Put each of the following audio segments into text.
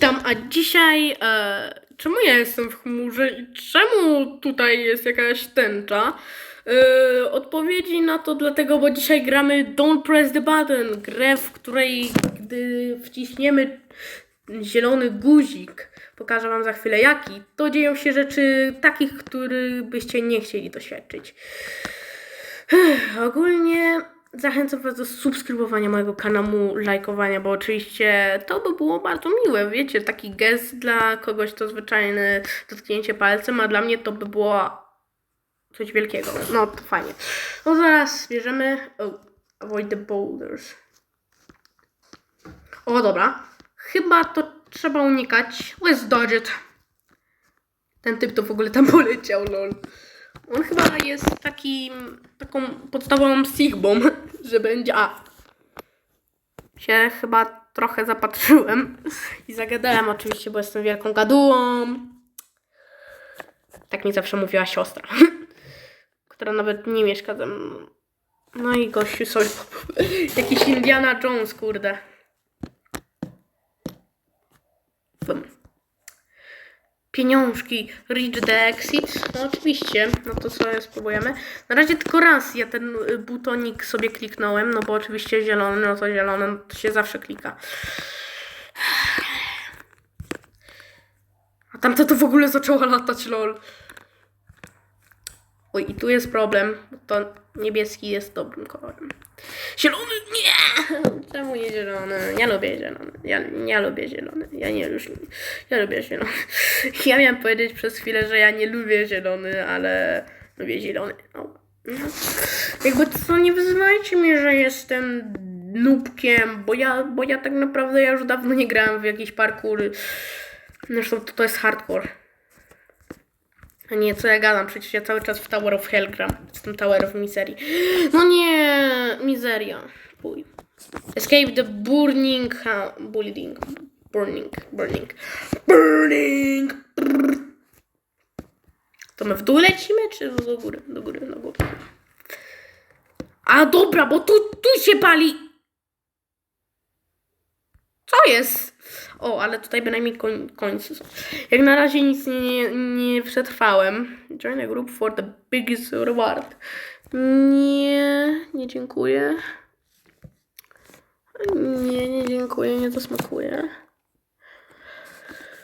Tam, a dzisiaj, e, czemu ja jestem w chmurze i czemu tutaj jest jakaś tęcza? E, odpowiedzi na to dlatego, bo dzisiaj gramy Don't Press the Button, grę, w której gdy wciśniemy zielony guzik, pokażę wam za chwilę jaki, to dzieją się rzeczy takich, których byście nie chcieli doświadczyć. Ogólnie zachęcam Was do subskrybowania mojego kanału, lajkowania, bo oczywiście to by było bardzo miłe, wiecie, taki gest dla kogoś to zwyczajne dotknięcie palcem, a dla mnie to by było coś wielkiego. No to fajnie. No zaraz bierzemy. Oh, avoid the boulders. O dobra. Chyba to trzeba unikać. Let's dodge it. Ten typ to w ogóle tam poleciał, lol. On chyba jest takim, taką podstawową sigmą, że będzie. A. Się chyba trochę zapatrzyłem i zagadałem oczywiście, bo jestem wielką gadułą. Tak mi zawsze mówiła siostra, która nawet nie mieszka ze mną. No i gościu sobie jakiś Indiana Jones, kurde. Bum pieniążki, reach the exit. No oczywiście, no to sobie spróbujemy. Na razie tylko raz ja ten y, butonik sobie kliknąłem, no bo oczywiście zielony, no to zielony no to się zawsze klika. A tamta to w ogóle zaczęła latać, lol. Oj, i tu jest problem, bo to niebieski jest dobrym kolorem. Zielony, nie! Czemu nie zielony? Ja lubię zielony. Ja, lubię zielony. Ja nie już, ja lubię zielony. Ja miałem powiedzieć przez chwilę, że ja nie lubię zielony, ale lubię zielony. No. Jakby co, nie wyzywajcie mnie, że jestem nubkiem, bo ja, bo ja tak naprawdę ja już dawno nie grałem w jakiś parkour. Zresztą to, to jest hardcore. Nie, co ja gadam, przecież ja cały czas w Tower of Hell gram. Jestem Tower of Misery. No nie, mizeria. Pój. Escape the burning, building. Burning, burning. Burning! Brrr. To my w dół lecimy, czy do góry? Do góry, do góry. A dobra, bo tu, tu się pali. Co jest? O, ale tutaj bynajmniej koń, końce. Jak na razie nic nie, nie przetrwałem. Join a group for the biggest reward. Nie, nie dziękuję. Nie, nie dziękuję, nie to smakuje.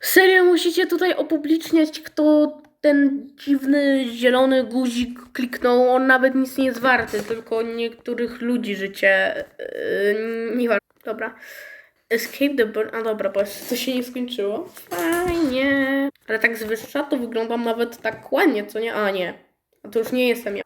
Serio, musicie tutaj opubliczniać, kto ten dziwny zielony guzik kliknął. On nawet nic nie jest warty, tylko niektórych ludzi życie yy, nie warto. Dobra. Escape the burn. A dobra, bo jeszcze to się nie skończyło. Fajnie. Ale tak z wyższa to wyglądam nawet tak ładnie, co nie? A nie. A to już nie jestem ja.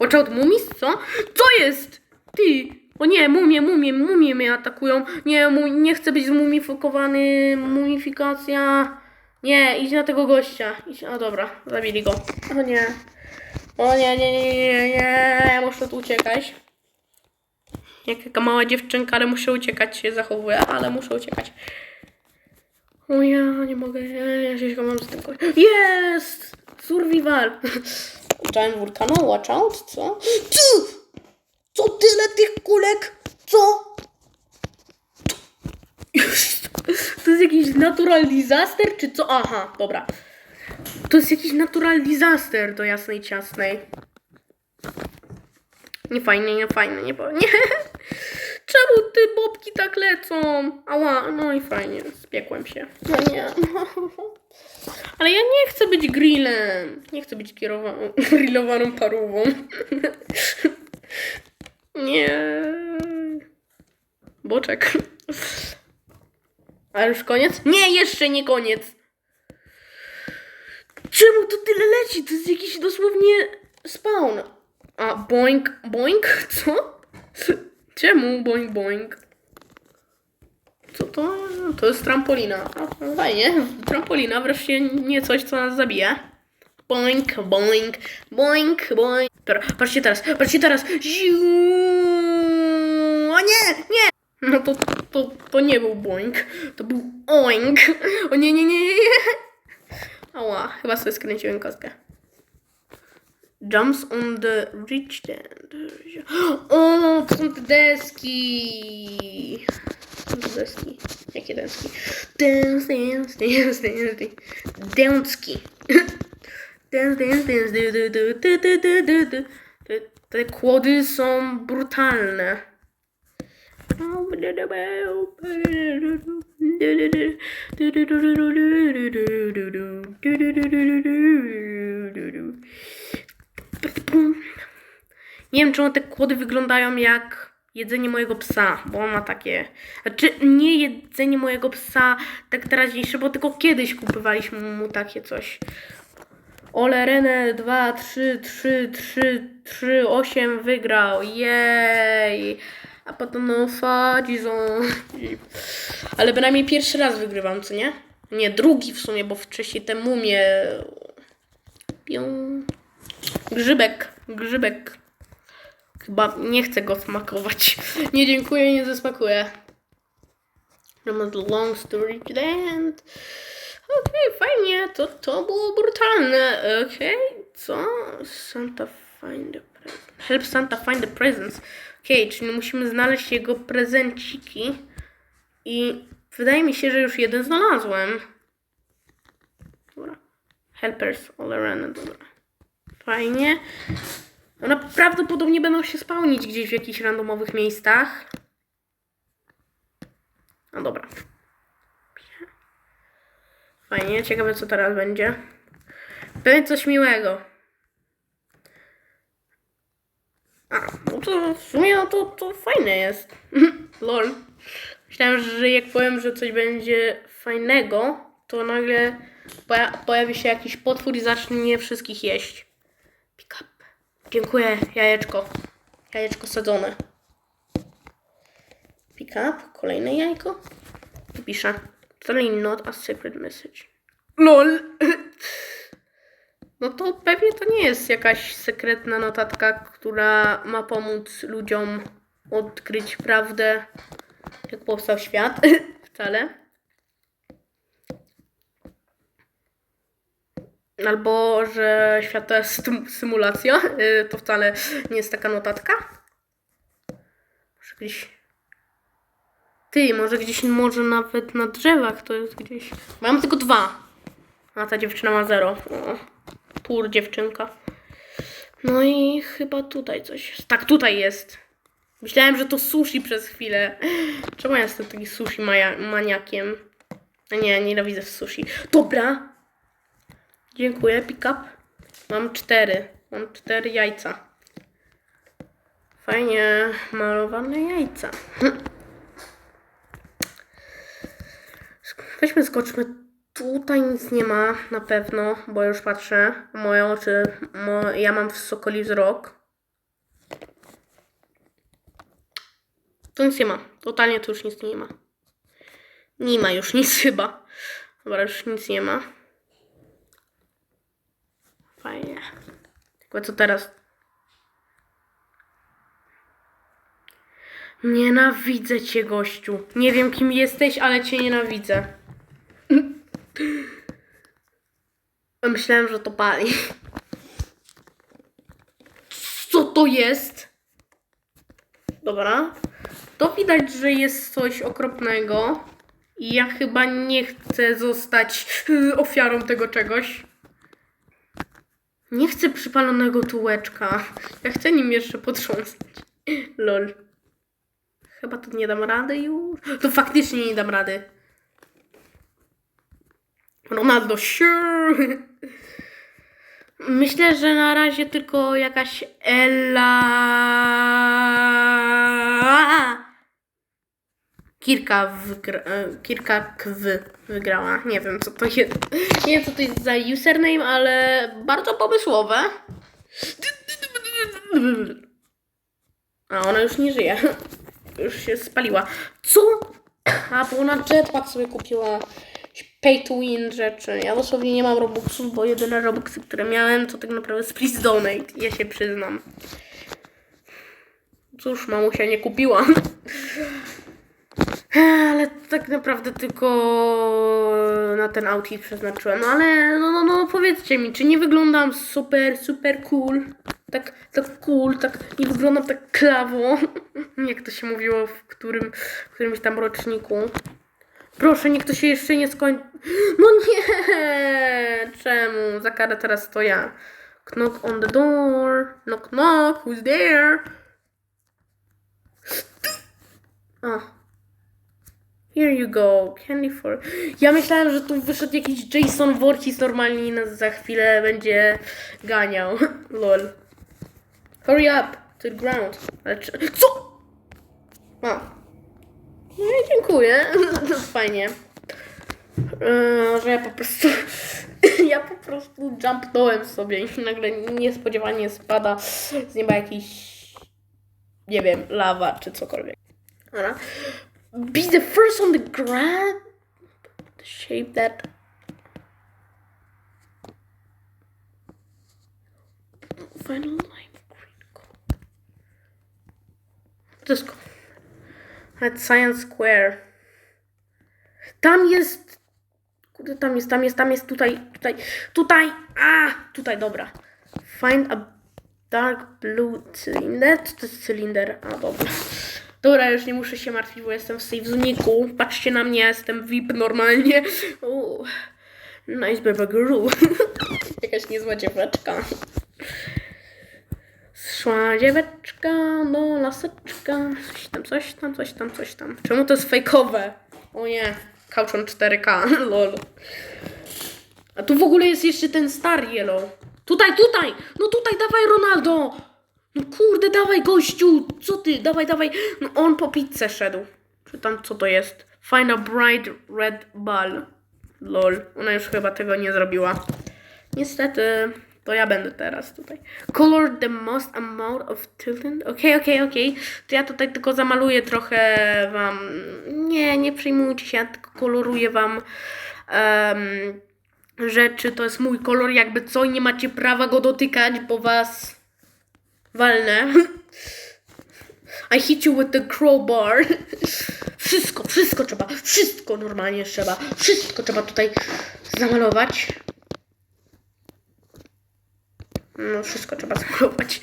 Watch out, mumis? Co? Co jest? Ty! O nie, mumie, mumie, mumie mnie atakują. Nie, mu, nie chcę być zmumifikowany. Mumifikacja. Nie, idź na tego gościa. Idź, a dobra, zabili go. O nie. O nie, nie, nie, nie, nie, muszę tu uciekać. Jak taka mała dziewczynka, ale muszę uciekać się zachowuje, ale muszę uciekać. O ja nie mogę, ja, się mam z tym Jest! Survival! Giant Vulcano, watch out, co? Ty! Co tyle tych kulek? Co? To jest jakiś natural disaster, czy co? Aha, dobra. To jest jakiś natural disaster do jasnej ciasnej. Nie fajnie, nie fajnie, nie fajnie. Czemu ty bobki tak lecą? Ała, no i fajnie, spiekłem się. No nie. Ale ja nie chcę być grillem. Nie chcę być kierowaną, grillowaną parówą. Nie. Boczek. A już koniec? Nie, jeszcze nie koniec. Czemu to tyle leci? To jest jakiś dosłownie spawn. A boink, boink? Co? Czemu boink, boink? Co to? To jest trampolina. Fajnie, trampolina wreszcie nie coś, co nas zabije. Boink, boink, boink. Dobra, patrzcie teraz, patrzcie teraz. Ziu! O nie, nie! No to, to, to nie był boink, to był oink. O nie, nie, nie, nie, nie. Ała, chyba sobie skręciłem kostkę. Jumps on the rich stand. O, oh, są te deski. Deski. Jakie deski? Dance, dance, dance, dance, dance. Dance, dance, dance, du, du, du, du, du, du, du, du. Te, te kłody są brutalne. Nie wiem, czemu te kłody wyglądają jak jedzenie mojego psa, bo on ma takie. Znaczy, nie jedzenie mojego psa tak teraźniejsze, bo tylko kiedyś kupywaliśmy mu takie coś. Ole Rene 2, 3, 3, 3, 3, 8 wygrał. Jej! A potem no Fadzizon. Ale bynajmniej pierwszy raz wygrywam, co nie? Nie, drugi w sumie, bo wcześniej te mumie. Pią. Grzybek, grzybek. Chyba nie chcę go smakować. Nie dziękuję, nie zasmakuję. No ma long story to the end. Okej, fajnie, to, to było brutalne. Okej, co? Santa find the. Help Santa find the presents. Okej, czyli musimy znaleźć jego prezenciki. I wydaje mi się, że już jeden znalazłem. Dobra. Helpers all around. Dobra. Fajnie. One prawdopodobnie będą się spełnić gdzieś w jakichś randomowych miejscach. No dobra. Fajnie, ciekawe co teraz będzie. Pewnie coś miłego. A, no to w sumie no to, to fajne jest. Lol. Myślałem, że jak powiem, że coś będzie fajnego, to nagle poja- pojawi się jakiś potwór i zacznie wszystkich jeść. Pick up. Dziękuję, jajeczko. Jajeczko sadzone. Pick up, kolejne jajko. Tu pisze. Certainly not a secret message. LOL! No to pewnie to nie jest jakaś sekretna notatka, która ma pomóc ludziom odkryć prawdę, jak powstał świat. Wcale. Albo, że świat to jest sym- symulacja. Y, To wcale nie jest taka notatka. Może gdzieś. Ty, może gdzieś, może nawet na drzewach to jest gdzieś. Mam tylko dwa. A ta dziewczyna ma zero. O, pór dziewczynka. No i chyba tutaj coś jest. Tak, tutaj jest. Myślałem, że to sushi przez chwilę. Czemu ja jestem taki sushi maniakiem? A nie, nienawidzę sushi. Dobra, Dziękuję, pick up. Mam cztery. Mam cztery jajca. Fajnie malowane jajca. Weźmy, skoczmy. Tutaj nic nie ma na pewno, bo już patrzę. Moje oczy, mo, ja mam w sokoli wzrok. Tu nic nie ma. Totalnie tu już nic nie ma. Nie ma już nic chyba. Dobra, już nic nie ma. Fajnie. Tylko co teraz? Nienawidzę cię, gościu. Nie wiem, kim jesteś, ale cię nienawidzę. Myślałem, że to pali. Co to jest? Dobra. To widać, że jest coś okropnego. I ja chyba nie chcę zostać ofiarą tego czegoś. Nie chcę przypalonego tułeczka. Ja chcę nim jeszcze potrząsnąć. Lol. Chyba to nie dam rady już. To faktycznie nie dam rady. Ronaldo, sure. Myślę, że na razie tylko jakaś Ella. Kirka, wygra... e, Kirka Kwy wygrała. Nie wiem, co to jest. Nie wiem, co to jest za username, ale bardzo pomysłowe. A ona już nie żyje. Już się spaliła. Co? A, bo ona jetpack sobie kupiła. Pay to win rzeczy. Ja dosłownie nie mam Robuxów, bo jedyne Robuxy, które miałem, to tak naprawdę Please Donate. Ja się przyznam. Cóż, mamusia nie kupiłam. Ale tak naprawdę tylko na ten outfit przeznaczyłem. No ale no, no, no powiedzcie mi, czy nie wyglądam super, super cool? tak, tak cool, tak nie wyglądam tak klawo, jak to się mówiło w którym, w którymś tam roczniku. Proszę, niech to się jeszcze nie skończy. No nie! Czemu? Za karę teraz to ja. Knock on the door. Knock, knock. Who's there? O. Here you go. Candy for... Ja myślałem, że tu wyszedł jakiś Jason Voorhees normalnie i nas za chwilę będzie ganiał. Lol. Hurry up. To the ground. Ale czy... Co? A. No i dziękuję. Fajnie. Eee, że ja po prostu. ja po prostu jumpnąłem sobie i nagle niespodziewanie spada z nieba jakiś. Nie wiem, lawa czy cokolwiek. Dobra. Be the first on the ground. The shape that. Final line green. To jest. At Science Square. Tam jest. Kurde, tam jest, tam jest, tam jest, tutaj, tutaj, tutaj. A, tutaj, dobra. Find a dark blue cylinder. To jest cylinder? A, dobra. Dobra, już nie muszę się martwić, bo jestem w safe. Patrzcie na mnie, jestem VIP normalnie. Uuu. Nice baby girl. Jakaś niezła dzieweczka. Szła dzieweczka do laseczka. Coś tam, coś tam, coś tam, coś tam. Czemu to jest fejkowe? O nie, Couchon 4K, lol. A tu w ogóle jest jeszcze ten star yellow. Tutaj, tutaj! No tutaj, dawaj Ronaldo! No kurde, dawaj gościu! Co ty? Dawaj, dawaj! No on po pizzę szedł. Czy tam co to jest? Find a bright red ball. Lol, ona już chyba tego nie zrobiła. Niestety, to ja będę teraz tutaj. Color the most amount of tilted. Okej, okej, okej. To ja tutaj tylko zamaluję trochę wam. Nie, nie przejmujcie się, ja tylko koloruję wam em, rzeczy. To jest mój kolor, jakby co, nie macie prawa go dotykać, bo was walnę. I hit you with the crowbar. Wszystko, wszystko trzeba, wszystko normalnie trzeba, wszystko trzeba tutaj zamalować. No, wszystko trzeba zamalować.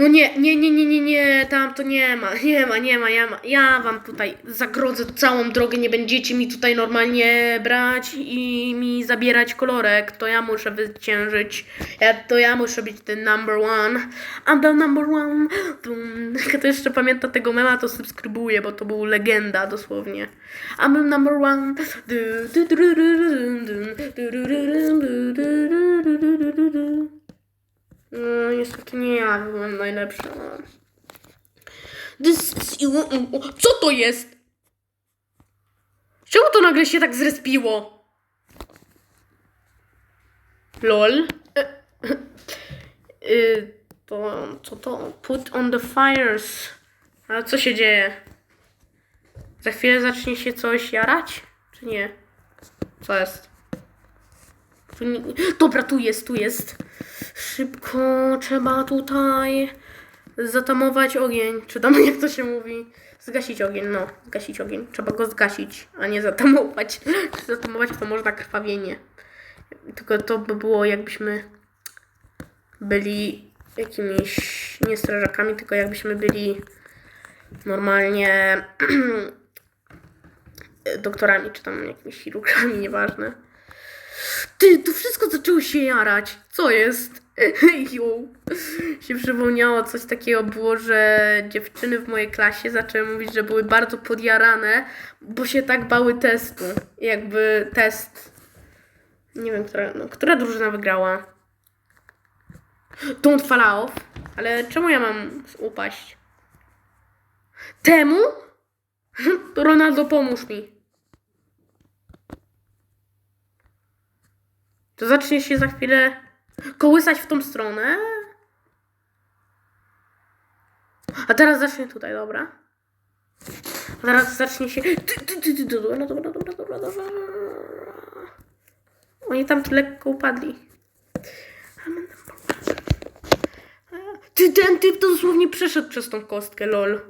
No nie, nie, nie, nie, nie, nie, tam to nie ma, nie ma, nie ma, ja, ma, ja wam tutaj zagrodzę całą drogę, nie będziecie mi tutaj normalnie brać i mi zabierać kolorek, to ja muszę wyciężyć, ja, to ja muszę być ten number one, I'm the number one, kto jeszcze pamięta tego mema, to subskrybuje, bo to był legenda dosłownie, I'm the number one, du, du, du, du, du, du, du, du, du, du. No, niestety nie ja byłem najlepsza. This is... Co to jest? Czemu to nagle się tak zrespiło? Lol. E, y, to, co to? Put on the fires. Ale co się dzieje? Za chwilę zacznie się coś jarać? Czy nie? Co jest? Dobra, tu jest, tu jest. Szybko trzeba tutaj zatamować ogień. Czy tam jak to się mówi? Zgasić ogień, no, zgasić ogień. Trzeba go zgasić, a nie zatamować. Zatamować to można krwawienie. Tylko to by było jakbyśmy byli jakimiś nie strażakami, tylko jakbyśmy byli normalnie doktorami, czy tam jakimiś chirurgami, nieważne. Ty, tu wszystko zaczęło się jarać. Co jest? Ju. Się przypomniało coś takiego było, że dziewczyny w mojej klasie zaczęły mówić, że były bardzo podjarane, bo się tak bały testu. Jakby test. Nie wiem, która, no, która drużyna wygrała. Don't fall off. Ale czemu ja mam upaść? Temu? Ronaldo, pomóż mi. To zacznie się za chwilę kołysać w tą stronę. A teraz zacznie tutaj, dobra. A teraz zacznie się. Dobra, dobra, dobra, dobra, dobra. Oni tam lekko upadli. Ty, ten typ to dosłownie przeszedł przez tą kostkę, lol.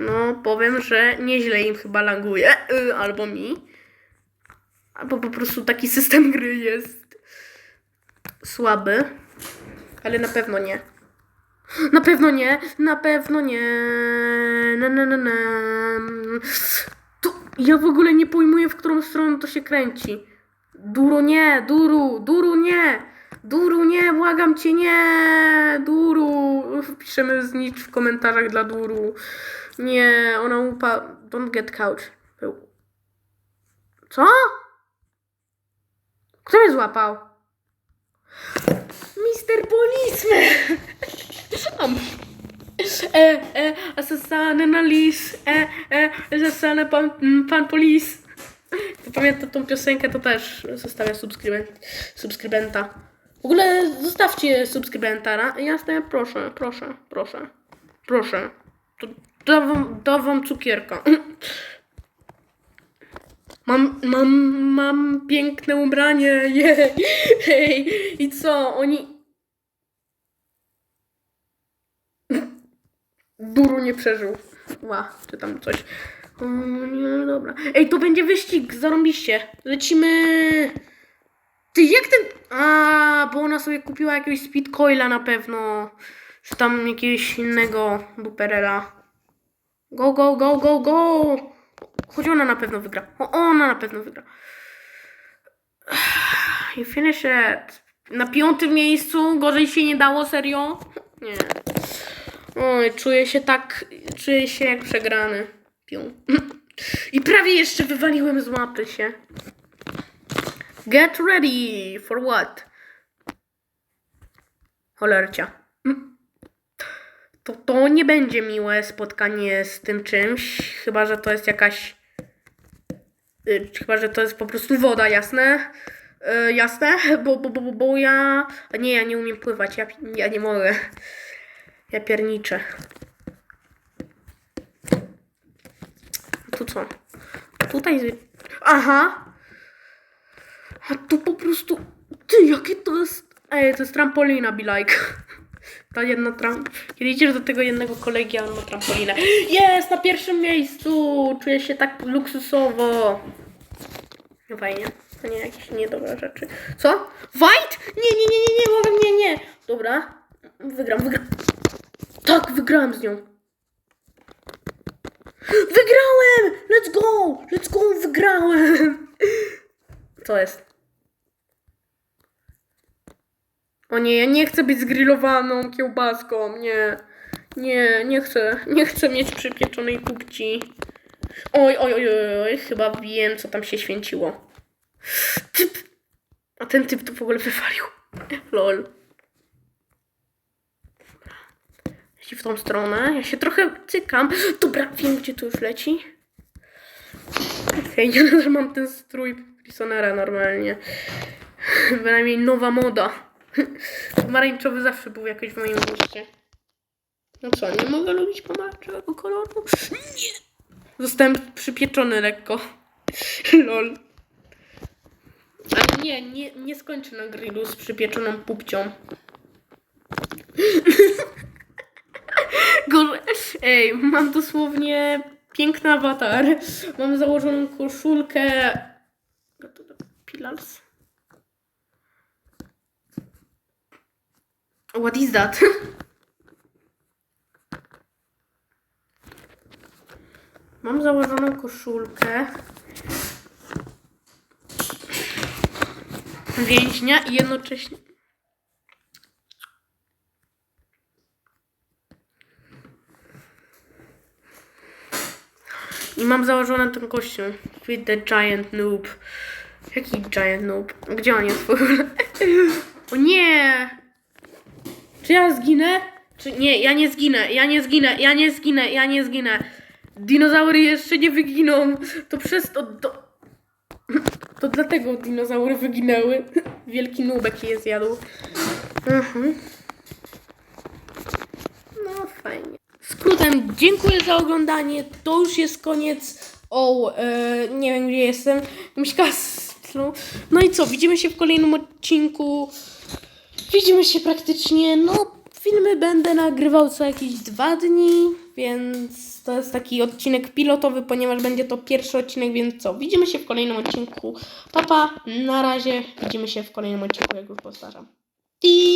No, powiem, że nieźle im chyba laguje. Y, albo mi. Albo po prostu taki system gry jest. słaby, ale na pewno nie. Na pewno nie, na pewno nie. Na, na, na, na. To ja w ogóle nie pojmuję, w którą stronę to się kręci. Duro nie, Duru, Duru nie. Duru nie, błagam cię nie. Duru. Piszemy znicz w komentarzach dla Duru. Nie, ona upa... Don't get couch. Co? Kto mnie złapał? Mister Policeman! Am. E, e, asasane na lis, e, e, asasane pan, mm, pan polis. Kto pamięta tą piosenkę, to też zostawia subskrybent, subskrybenta. W ogóle zostawcie subskrybenta, na- jasne? Proszę, proszę, proszę, proszę. To da wam, da wam cukierka. Mam, mam, mam piękne ubranie, jej, hej, i co, oni... Duru nie przeżył. Ła, czy tam coś. O, nie, dobra. Ej, to będzie wyścig, zarąbiście. Lecimy. Ty, jak ten... A, bo ona sobie kupiła jakiegoś speedcoila na pewno. Czy tam jakiegoś innego duperela. Go, go, go, go, go! Choć ona na pewno wygra. O, ona na pewno wygra. You finish it. Na piątym miejscu. Gorzej się nie dało, serio? Nie. Oj, czuję się tak, czuję się jak przegrany. Pią. I prawie jeszcze wywaliłem z mapy się. Get ready for what? Cholercia. To, to nie będzie miłe spotkanie z tym czymś, chyba że to jest jakaś. y, Chyba, że to jest po prostu woda, jasne? Y, jasne? Bo, bo, bo, bo- ja. Nie, ja nie umiem pływać, ja, ja nie mogę. Ja pierniczę. Tu co? Tutaj. Aha! A tu po prostu. Ty, jakie to jest. Ej, to jest trampolina, be like. Ta jedna tram. Kiedy idziesz do tego jednego kolegi, a on ma trampolinę. Jest na pierwszym miejscu! Czuję się tak luksusowo. No fajnie. To nie jakieś niedobre rzeczy. Co? Fight? Nie, nie, nie, nie, nie, mogę, nie, nie. Dobra. Wygram, wygram. Tak, wygrałem z nią. Wygrałem! Let's go! Let's go! Wygrałem! Co jest? O nie, ja nie chcę być zgrillowaną kiełbaską. Nie. Nie, nie chcę. Nie chcę mieć przypieczonej kupci. Oj, oj, oj, oj, oj. Chyba wiem, co tam się święciło. Typ! A ten typ to w ogóle wywalił. Lol. Leci w tą stronę. Ja się trochę cykam. Dobra, wiem, gdzie to już leci. Okej, ja nadal mam ten strój Prisonera normalnie. Bynajmniej nowa moda. Pomarańczowy zawsze był jakoś w moim guście. No co, nie mogę lubić pomarańczowego koloru? Nie! Zostałem przypieczony lekko. Lol. Ale nie, nie, nie skończę na grillu z przypieczoną pupcią. Ej, mam dosłownie piękny awatar. Mam założoną koszulkę. Pilars. What is that? Mam założoną koszulkę. Więźnia i jednocześnie. I mam założony ten kościół. With the giant noob. Jaki giant noob? Gdzie on jest w ogóle? O nie! Czy ja zginę? Czy nie, ja nie zginę, ja nie zginę, ja nie zginę, ja nie zginę. Dinozaury jeszcze nie wyginą. To przez to. To, to dlatego dinozaury wyginęły. Wielki nubek je zjadł. Mhm. No fajnie. Skrótem, dziękuję za oglądanie. To już jest koniec. O, e, nie wiem gdzie jestem. Miśka no. no i co, widzimy się w kolejnym odcinku. Widzimy się praktycznie, no filmy będę nagrywał co jakieś dwa dni, więc to jest taki odcinek pilotowy, ponieważ będzie to pierwszy odcinek, więc co, widzimy się w kolejnym odcinku. Papa, na razie, widzimy się w kolejnym odcinku, jak już powtarzam. I